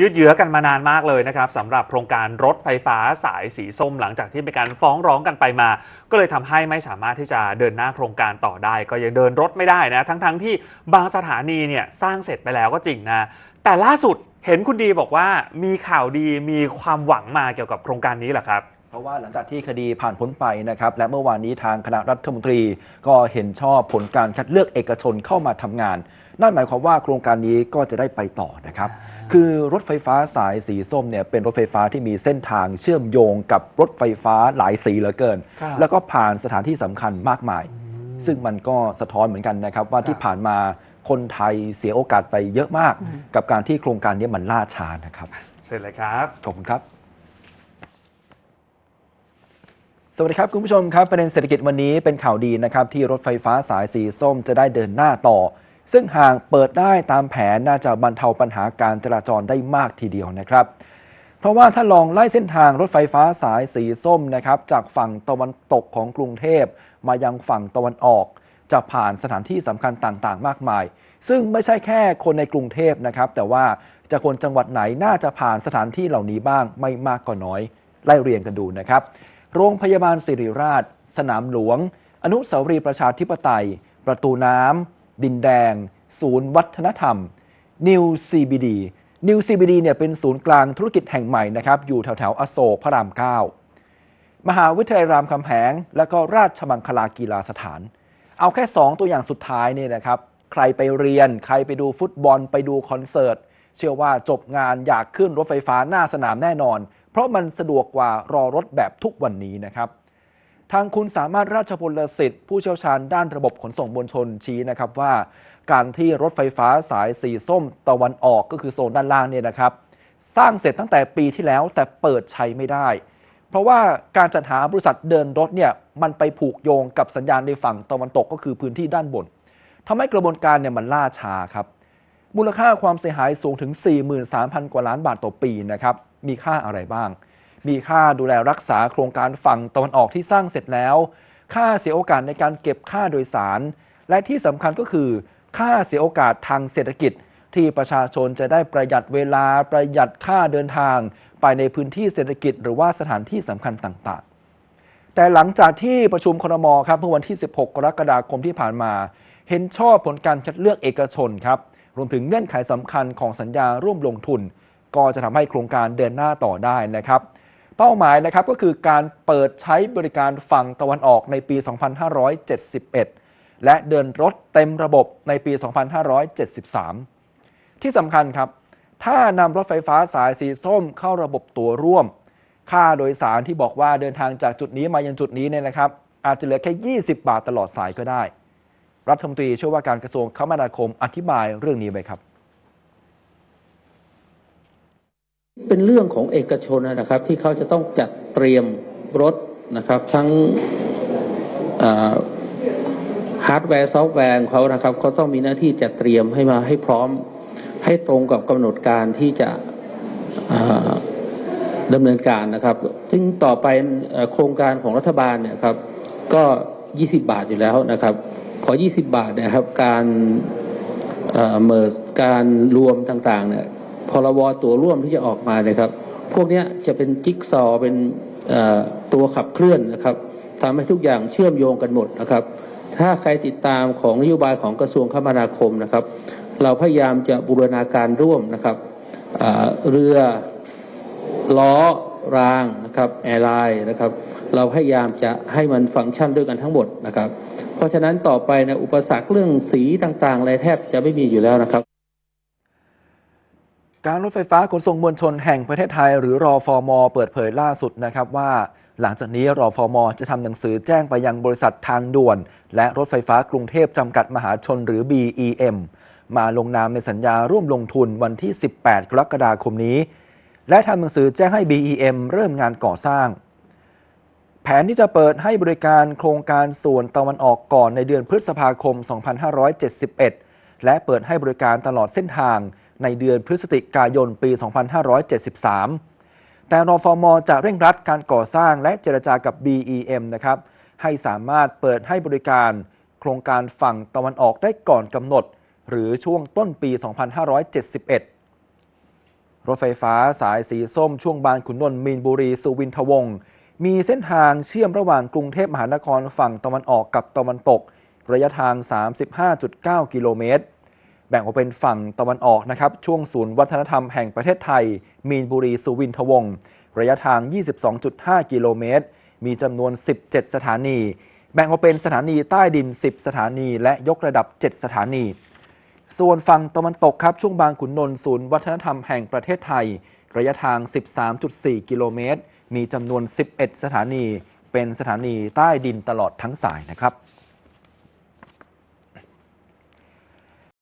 ยืดเยื้อกันมานานมากเลยนะครับสำหรับโครงการรถไฟฟ้าสายสีส้มหลังจากที่มีการฟ้องร้องกันไปมา ก็เลยทำให้ไม่สามารถที่จะเดินหน้าโครงการต่อได้ ก็ยังเดินรถไม่ได้นะ ทั้งๆที่บางสถานีเนี่ยสร้างเสร็จไปแล้วก็จริงนะ แต่ล่าสุดเห็นคุณดีบอกว่ามีข่าวดีมีความหวังมาเกี่ยวกับโครงการนี้แหละครับ เพราะว่าหลังจากที่คดีผ่านพ้นไปนะครับและเมื่อวานนี้ทางคณะรัฐมนตรีก็เห็นชอบผลการคัดเลือกเอกชนเข้ามาทำงาน นั่นหมายความว่าโครงการนี้ก็จะได้ไปต่อนะครับคือรถไฟฟ้าสายสีส้มเนี่ยเป็นรถไฟฟ้าที่มีเส้นทางเชื่อมโยงกับรถไฟฟ้าหลายสีเหลือเกินครับแล้วก็ผ่านสถานที่สำคัญมากมาย ซึ่งมันก็สะท้อนเหมือนกันนะครับว่าที่ผ่านมาคนไทยเสียโอกาสไปเยอะมาก กับการที่โครงการนี้มันล่าช้านะครับเสร็จเลยครับขอบคุณครับ สวัสดีครับ คุณผู้ชมครับ ประเด็นเศรษฐกิจวันนี้เป็นข่าวดีนะครับ ที่รถไฟฟ้าสายสีส้มจะได้เดินหน้าต่อ ซึ่งหากเปิดได้ตามแผนน่าจะบรรเทาปัญหาการจราจรได้มากทีเดียวนะครับ เพราะว่าถ้าลองไล่เส้นทางรถไฟฟ้าสายสีส้มนะครับจากฝั่งตะวันตกของกรุงเทพ มายังฝั่งตะวันออก จะผ่านสถานที่สำคัญต่างๆ มากมาย ซึ่งไม่ใช่แค่คนในกรุงเทพนะครับแต่ว่าจะคนจังหวัดไหนน่าจะผ่านสถานที่เหล่านี้บ้างไม่มากก็น้อยไล่เรียงกันดูนะครับ โรงพยาบาลสิริราช สนามหลวง อนุสาวรีย์ประชาธิปไตย ประตูน้ำดินแดง ศูนย์วัฒนธรรม New CBD New CBD เนี่ยเป็นศูนย์กลางธุรกิจแห่งใหม่นะครับ อยู่แถวแถวๆอโศกพระราม 9 มหาวิทยาลัยรามคำแหง และก็ราชมังคลากีฬาสถาน เอาแค่ 2 ตัวอย่างสุดท้ายเนี่ยนะครับ ใครไปเรียน ใครไปดูฟุตบอล ไปดูคอนเสิร์ต เชื่อว่าจบงานอยากขึ้นรถไฟฟ้าหน้าสนามแน่นอน เพราะมันสะดวกกว่ารอรถแบบทุกวันนี้นะครับ ทางคุณสามารถราชพลสิทธิ์ผู้เชี่ยวชาญด้านระบบขนส่งมวลชนชี้นะครับว่า การที่รถไฟฟ้าสายสีส้มตะวันออกก็คือโซนด้านล่างเนี่ยนะครับ สร้างเสร็จตั้งแต่ปีที่แล้วแต่เปิดใช้ไม่ได้ เพราะว่าการจัดหาบริษัทเดินรถเนี่ยมันไปผูกโยงกับสัญญาณในฝั่งตะวันตกก็คือพื้นที่ด้านบนทำให้กระบวนการเนี่ยมันล่าช้าครับมูลค่าความเสียหายสูงถึง 43,000 กว่าล้านบาทต่อปีนะครับ มีค่าอะไรบ้าง มีค่าดูแลรักษาโครงการฝั่งตะวันออกที่สร้างเสร็จแล้ว ค่าเสียโอกาสในการเก็บค่าโดยสาร และที่สำคัญก็คือ ค่าเสียโอกาสทางเศรษฐกิจ ที่ประชาชนจะได้ประหยัดเวลาประหยัดค่าเดินทาง ไปในพื้นที่เศรษฐกิจ หรือว่าสถานที่สำคัญต่างๆ แต่หลังจากที่ประชุมครมครับเมื่อวันที่ 16 กรกฎาคมที่ผ่านมา เห็นชอบผลการคัดเลือกเอกชนครับรวมถึงเงื่อนไขสำคัญของสัญญาร่วมลงทุน ก็จะทำให้โครงการเดินหน้าต่อได้นะครับ เป้าหมายนะครับก็คือการเปิดใช้บริการฝั่งตะวันออกในปี 2571 และเดินรถเต็มระบบในปี 2573 ที่สำคัญครับ ถ้านำรถไฟฟ้าสายสีส้มเข้าระบบตัวร่วม ค่าโดยสารที่บอกว่าเดินทางจากจุดนี้มายังจุดนี้เนี่ยนะครับ อาจจะเหลือแค่ 20 บาทตลอดสายก็ได้ รัฐมนตรีเชื่อว่าการกระทรวงคมนาคมอธิบายเรื่องนี้ไว้ครับ เป็นเรื่องของเอกชนนะครับ ที่เขาจะต้องจัดเตรียมรถนะครับ ทั้งฮาร์ดแวร์ซอฟต์แวร์เขานะครับเขาต้องมีหน้าที่จัดเตรียมให้มาให้พร้อมให้ตรงกับกำหนดการที่จะดำเนินการนะครับ ซึ่งต่อไปอโครงการของรัฐบาลเนี่ยครับ ก็ 20 บาทอยู่แล้วนะครับ ขอ 20 บาทนยครับ การเออเมิร์การรวมต่างๆเนี่ย พรบตัวร่วมที่จะออกมาเนี่ยครับ พวกนี้จะเป็นจิ๊กซอเป็นตัวขับเคลื่อนนะครับทำให้ทุกอย่างเชื่อมโยงกันหมดนะครับ ถ้าใครติดตามของนโยบายของกระทรวงคมนาคมนะครับ เราพยายามจะบูรณาการร่วมนะครับเรือล้อรางนะครับแอร์ไลน์นะครับ เราพยายามจะให้มันฟังก์ชันด้วยกันทั้งหมดนะครับ เพราะฉะนั้นต่อไปเนยอุปสรรคเรื่องสีต่างๆอะไรแทบจะไม่มีอยู่แล้วนะครับ การรถไฟฟ้าขนส่งมวลชนแห่งประเทศไทย หรือรอฟอมเปิดเผยล่าสุดนะครับว่า หลังจากนี้รอฟอมจะทำหนังสือแจ้งไปยังบริษัททางด่วน และรถไฟฟ้ากรุงเทพจำกัดมหาชนหรือ BEM มาลงนามในสัญญาร่วมลงทุนวันที่ 18 กรกฎาคมนี้ และทำหนังสือแจ้งให้ BEM เริ่มงานก่อสร้าง แผนที่จะเปิดให้บริการโครงการส่วนตะวันออกก่อนในเดือนพฤษภาคม 2571 และเปิดให้บริการตลอดเส้นทาง ในเดือนพฤศจิกายนปี 2573 แต่รอฟอมจะเร่งรัดการก่อสร้างและเจรจากับ BEM นะครับให้สามารถเปิดให้บริการโครงการฝั่งตะวันออกได้ก่อนกำหนด หรือช่วงต้นปี 2571 รถไฟฟ้าสายสีส้มช่วงบางขุนนนท์มีนบุรีสุวินทวงศ์มีเส้นทางเชื่อมระหว่างกรุงเทพมหานครฝั่งตะวันออกกับตะวันตก ระยะทาง 35.9 กิโลเมตร แบ่งออกเป็นฝั่งตะวันออกนะครับช่วงศูนย์วัฒนธรรมแห่งประเทศไทย มีนบุรีสุวินทวงศ์ระยะทาง 22.5 กิโลเมตร มีจำนวน 17 สถานี แบ่งออกเป็นสถานีใต้ดิน 10 สถานี และยกระดับ 7 สถานี ส่วนฝั่งตะวันตกครับช่วงบางขุนนนท์ศูนย์วัฒนธรรมแห่งประเทศไทย ระยะทาง 13.4 กิโลเมตร มีจำนวน 11 สถานี เป็นสถานีใต้ดินตลอดทั้งสายนะครับ